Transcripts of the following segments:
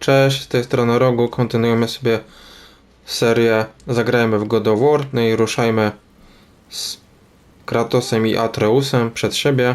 Cześć, z tej strony Rogu. Kontynuujemy sobie serię Zagrajmy w God of War. No i ruszajmy z Kratosem i Atreusem przed siebie.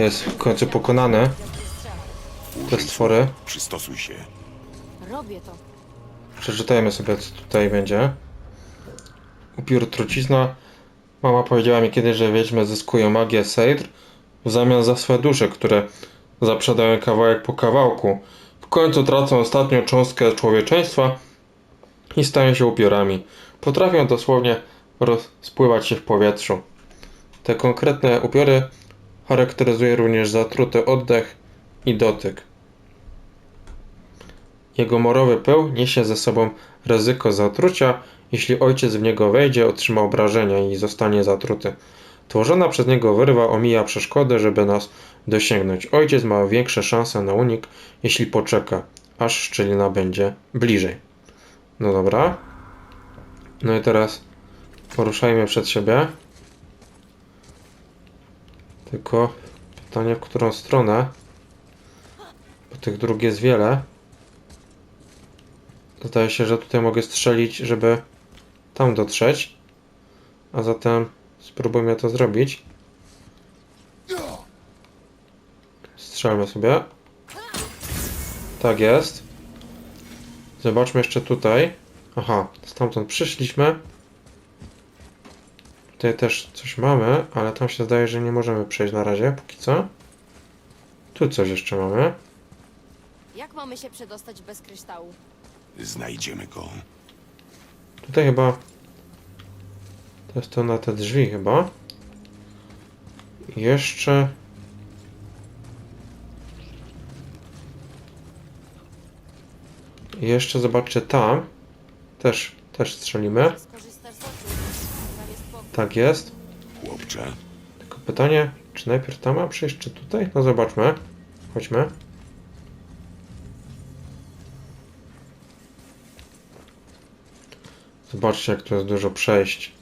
Jest w końcu pokonane te stwory. Przystosuj się. Robię to. Przeczytajmy sobie, co tutaj będzie. Upiór trucizna. Mama powiedziała mi kiedyś, że wiedźmy zyskują magię Seidr w zamian za swe dusze, które zaprzadają kawałek po kawałku. W końcu tracą ostatnią cząstkę człowieczeństwa i stają się upiorami. Potrafią dosłownie rozpływać się w powietrzu. Te konkretne upiory charakteryzuje również zatruty oddech i dotyk. Jego morowy pył niesie ze sobą ryzyko zatrucia, jeśli ojciec w niego wejdzie, otrzyma obrażenia i zostanie zatruty. Tworzona przez niego wyrwa omija przeszkody, żeby nas dosięgnąć. Ojciec ma większe szanse na unik, jeśli poczeka, aż szczelina będzie bliżej. No dobra. No i teraz poruszajmy przed siebie. Tylko pytanie, w którą stronę? Bo tych dróg jest wiele. Zdaje się, że tutaj mogę strzelić, żeby tam dotrzeć. A zatem spróbujmy to zrobić. Strzelmy sobie. Tak jest. Zobaczmy jeszcze tutaj. Aha, stamtąd przyszliśmy. Tutaj też coś mamy, ale tam się zdaje, że nie możemy przejść na razie, póki co. Tu coś jeszcze mamy. Jak mamy się przedostać bez kryształu? Znajdziemy go. Tutaj chyba. To jest to na te drzwi chyba. I Jeszcze. Jeszcze zobaczcie tam. Też, też strzelimy. Tak jest. Chłopcze, Tylko pytanie, czy najpierw tam mam przejść, czy tutaj? No zobaczmy. Chodźmy. Zobaczcie, jak tu jest dużo przejść.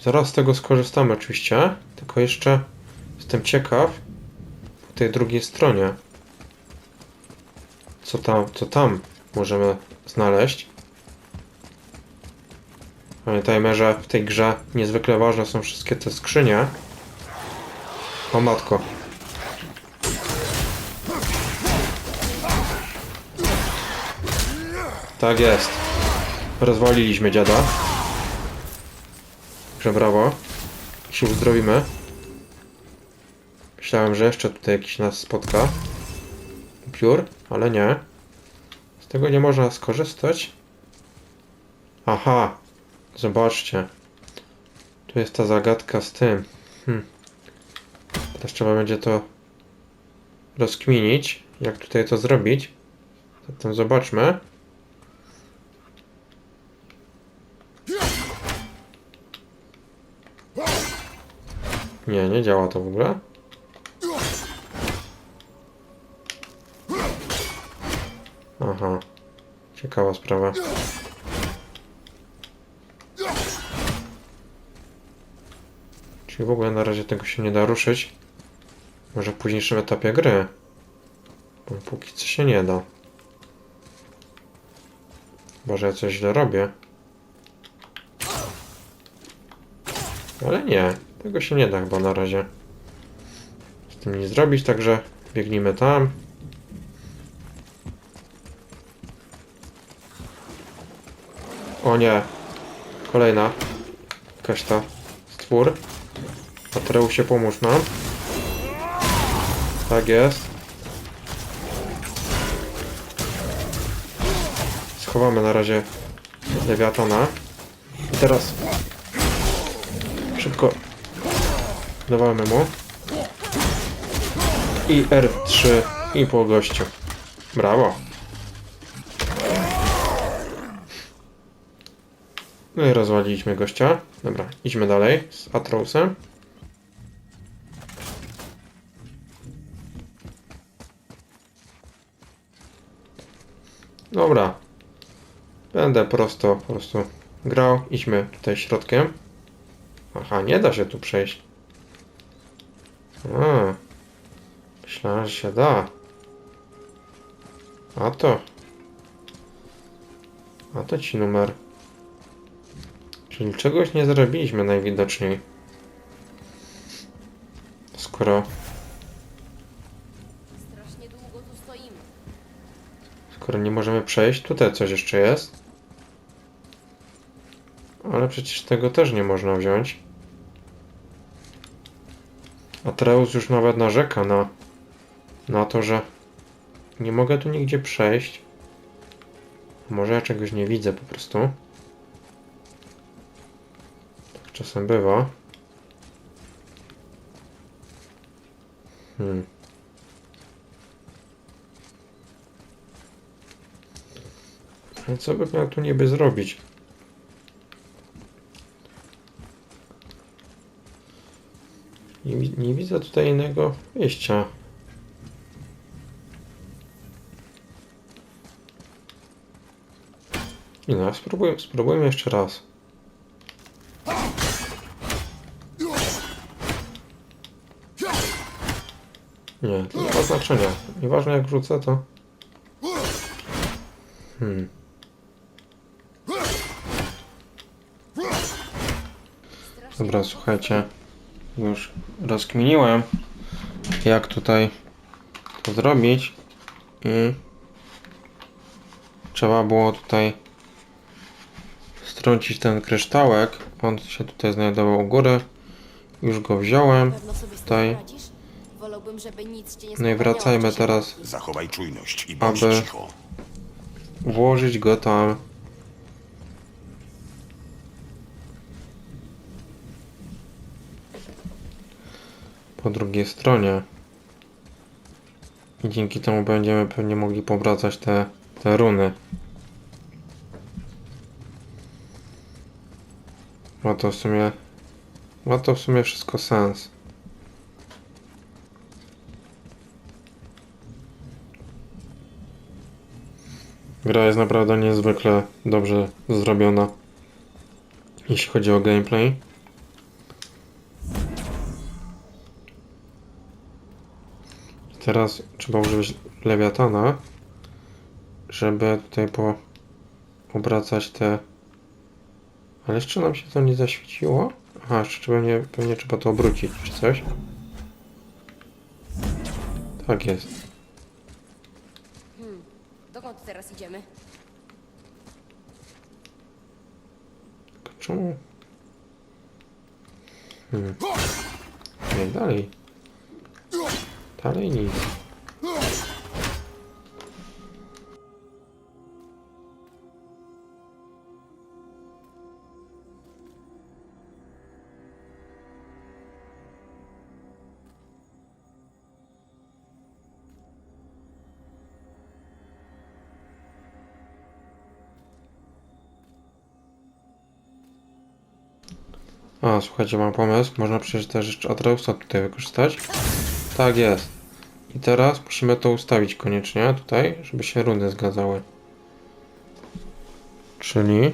Zaraz z tego skorzystamy oczywiście, tylko jeszcze Jestem ciekaw po tej drugiej stronie. Co tam, co tam możemy znaleźć. Pamiętajmy, że w tej grze niezwykle ważne są wszystkie te skrzynie. O matko. Tak jest. Rozwaliliśmy dziada. Także brawo. Się uzdrowimy. Myślałem, że jeszcze tutaj jakiś nas spotka. Piór, ale nie. Z tego nie można skorzystać. Aha. Zobaczcie. Tu jest ta zagadka z tym. Hm. Teraz trzeba będzie to rozkminić, jak tutaj to zrobić. Zatem zobaczmy. Nie, nie działa to w ogóle. Aha. Ciekawa sprawa. Czyli w ogóle na razie tego się nie da ruszyć. Może w późniejszym etapie gry. Bo póki co się nie da. Chyba, że ja coś źle robię. Ale nie, tego się nie da chyba na razie. Z tym nic zrobić, także biegnijmy tam. O nie. Kolejna. Jakaś ta stwór. Atreusie pomóż nam. Tak jest. Schowamy na razie lewiatana. I teraz szybko dawamy mu. I R3 i po gościu. Brawo. No i rozwaliliśmy gościa. Dobra, idźmy dalej z Atrousem. Dobra. Będę prosto, po prostu grał. Idźmy tutaj środkiem. Aha, nie da się tu przejść. A. Myślałem, że się da. A to. A to ci numer. Czyli czegoś nie zrobiliśmy najwidoczniej. Skoro, nie możemy przejść, tutaj coś jeszcze jest. Ale przecież tego też nie można wziąć. Atreus już nawet narzeka na, na to, że nie mogę tu nigdzie przejść. Może ja czegoś nie widzę po prostu. Tak czasem bywa. Hmm. Ale co bym miał tu niby zrobić? Nie, nie widzę tutaj innego wyjścia. Nie no, spróbuj, spróbujmy jeszcze raz. Nie, to nie ma znaczenia. Nieważne jak rzucę, to... Hmm. Dobra, słuchajcie. Już rozkminiłem, jak tutaj to zrobić. I trzeba było tutaj strącić ten kryształek. On się tutaj znajdował u góry. Już go wziąłem. Tutaj. No i wracajmy teraz Zachowaj czujność i bądź Aby- cicho. włożyć go tam. Po drugiej stronie. I dzięki temu będziemy pewnie mogli powracać te, te runy. Ma to w sumie. Ma to w sumie wszystko sens. Gra jest naprawdę niezwykle dobrze zrobiona, jeśli chodzi o gameplay. Teraz trzeba użyć lewiatana, żeby tutaj po obracać te. Ale jeszcze nam się to nie zaświeciło. Aha, jeszcze pewnie, pewnie trzeba to obrócić czy coś. Tak jest. Dokąd teraz idziemy? Czemu? Hmm. Nie, dalej. Dalej nic. A, słuchajcie, mam pomysł. Można przecież też jeszcze Atreusa tutaj wykorzystać. Tak jest. I teraz musimy to ustawić koniecznie tutaj, żeby się runy zgadzały. Czyli...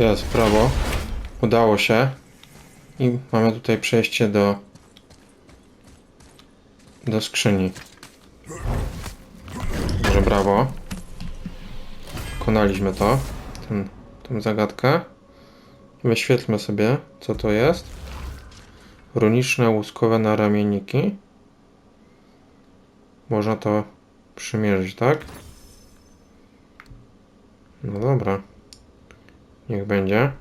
Jest, w prawo. Udało się. I mamy tutaj przejście do do skrzyni. Może brawo. Wykonaliśmy to. Ten, tę zagadkę. Wyświetlmy sobie, co to jest. Runiczne łuskowe naramienniki. Można to przymierzyć, tak? No dobra. Niech będzie.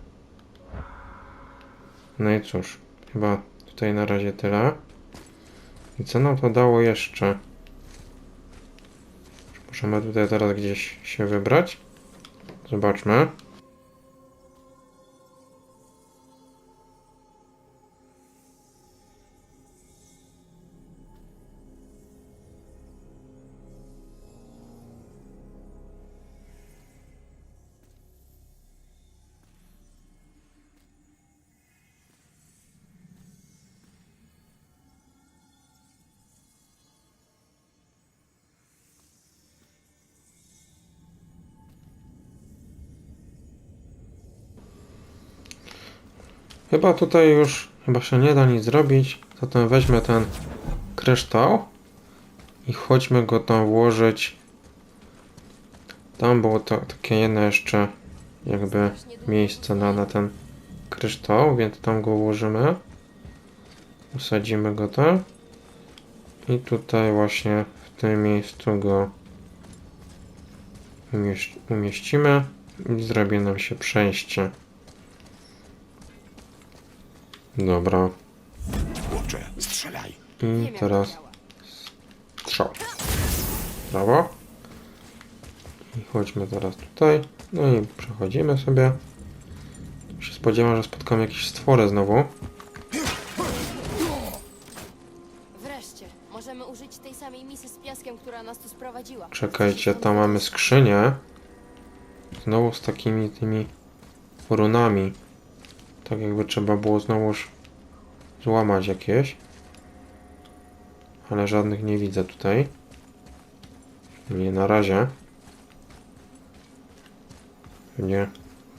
No i cóż, chyba tutaj na razie tyle. I co nam to dało jeszcze? Możemy tutaj teraz gdzieś się wybrać? Zobaczmy. Chyba tutaj już chyba się nie da nic zrobić. Zatem weźmy ten kryształ i chodźmy go tam włożyć Tam było to, takie jedno jeszcze jakby miejsce na, na ten kryształ, więc tam go ułożymy. Usadzimy go tam. I tutaj właśnie w tym miejscu go umieś- umieścimy i zrobi nam się przejście. Dobra. Chłopcze, strzelaj. I teraz strzał. Brawo. I chodźmy teraz tutaj. No i przechodzimy sobie. Tu się spodziewam, że spotkamy jakieś stwory znowu. Wreszcie, możemy użyć tej samej misy z piaskiem, która nas tu sprowadziła. Czekajcie, tam mamy skrzynię. Znowu z takimi tymi runami. Tak jakby trzeba było znowuż złamać jakieś. Ale żadnych nie widzę tutaj. Nie na razie. Nie.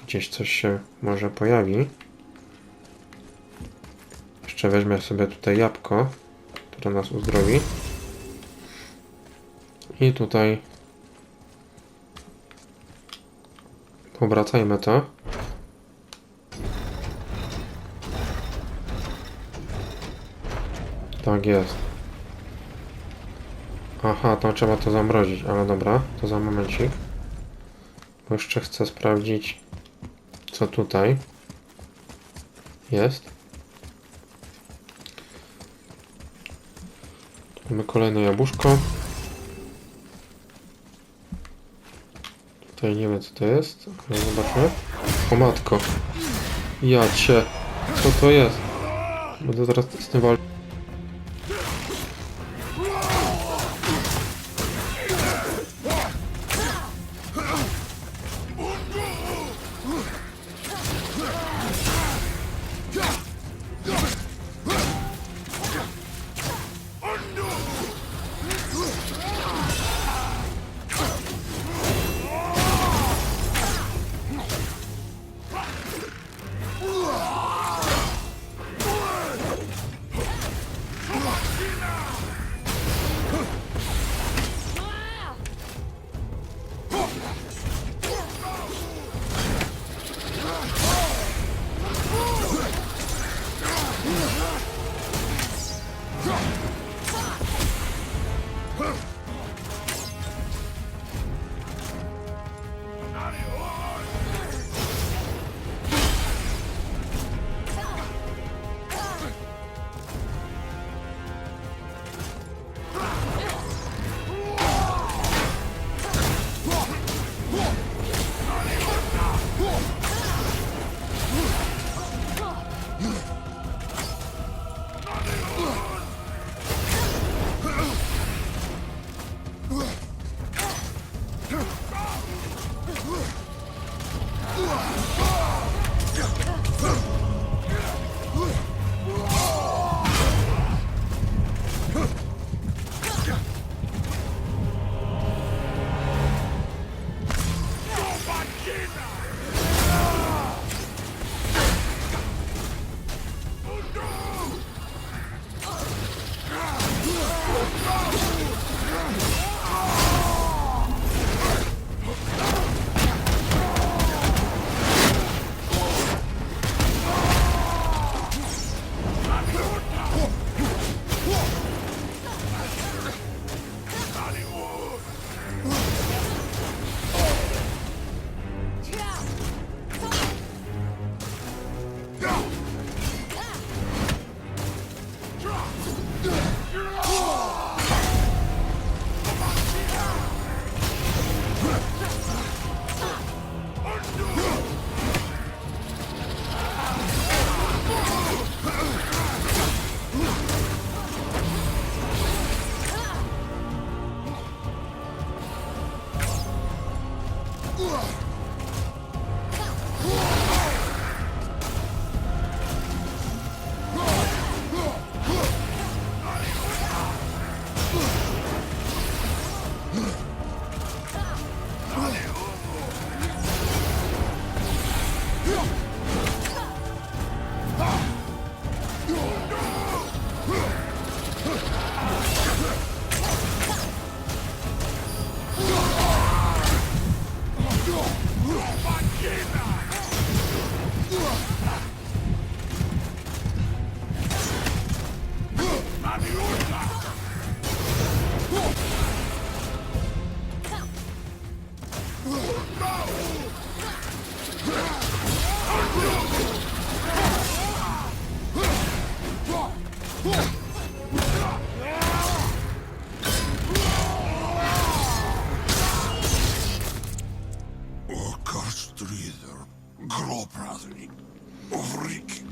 Gdzieś coś się może pojawi. Jeszcze weźmę sobie tutaj jabłko, które nas uzdrowi. I tutaj Obracajmy to. Tak jest. Aha, to trzeba to zamrozić, ale dobra, to za momencik. Bo jeszcze chcę sprawdzić, co tutaj jest. Mamy kolejne jabłuszko. Tutaj nie wiem co to jest, ale zobaczmy. O matko. Ja cię. Co to jest? Będę zaraz z tym walczyć.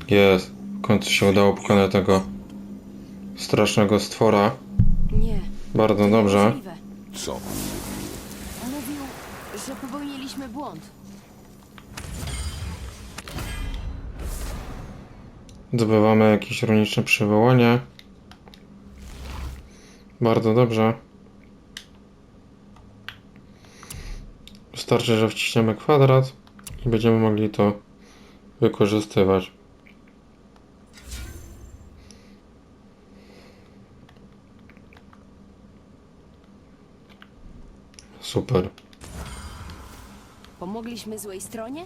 Jest. W końcu się udało pokonać tego strasznego stwora. Nie. Bardzo dobrze. Możliwe. Co? Mówił, że popełniliśmy błąd. Zdobywamy jakieś runiczne przywołanie. Bardzo dobrze. Wystarczy, że wciśniemy kwadrat i będziemy mogli to wykorzystywać. Super. Pomogliśmy złej stronie?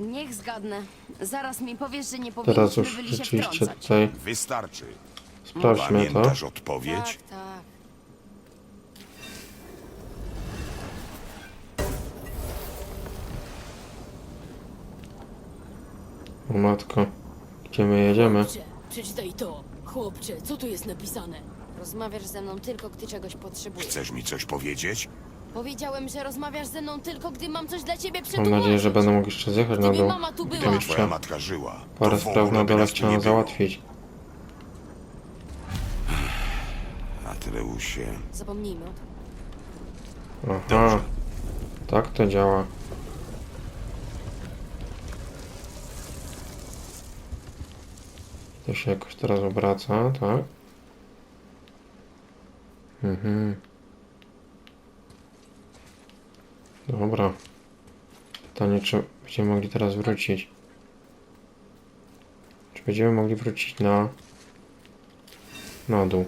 Niech zgadnę. Zaraz mi powiesz, że nie Teraz powinniśmy już byli się rzeczywiście wtrącać. tutaj Wystarczy. sprawdźmy to. Pamiętasz odpowiedź? Tak, tak. O matko, gdzie my jedziemy? Chłopcze, przeczytaj to. Chłopcze, co tu jest napisane? Rozmawiasz ze mną tylko, gdy czegoś potrzebujesz. Chcesz mi coś powiedzieć? Powiedziałem, że rozmawiasz ze mną tylko, gdy mam coś dla ciebie Mam przetłumaczyć. nadzieję, że będę mógł jeszcze zjechać na Gdyby dół. mama tu była. Gdyby jeszcze twoja matka żyła, Parę w spraw ogóle na by dole nas tu nie chciałem było. załatwić. Atreusie, Zapomnijmy o tym. Aha, Dobrze. tak to działa. To się jakoś teraz obraca, tak? Mhm. Dobra. Pytanie, czy będziemy mogli teraz wrócić? Czy będziemy mogli wrócić na... na dół?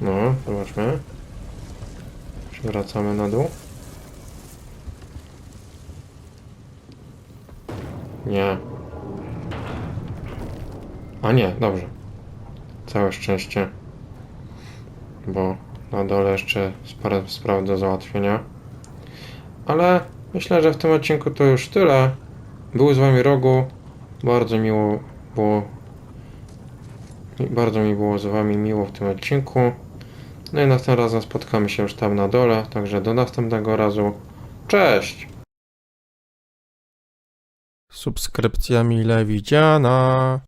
No, zobaczmy. Przywracamy na dół. Nie. A nie, dobrze. Całe szczęście. Bo na dole jeszcze parę spraw do załatwienia. Ale myślę, że w tym odcinku to już tyle. Był z wami Rogu. Bardzo miło było Bardzo mi było z Wami miło w tym odcinku. No i następnym razem spotkamy się już tam na dole. Także do następnego razu. Cześć! Subskrypcja mile widziana.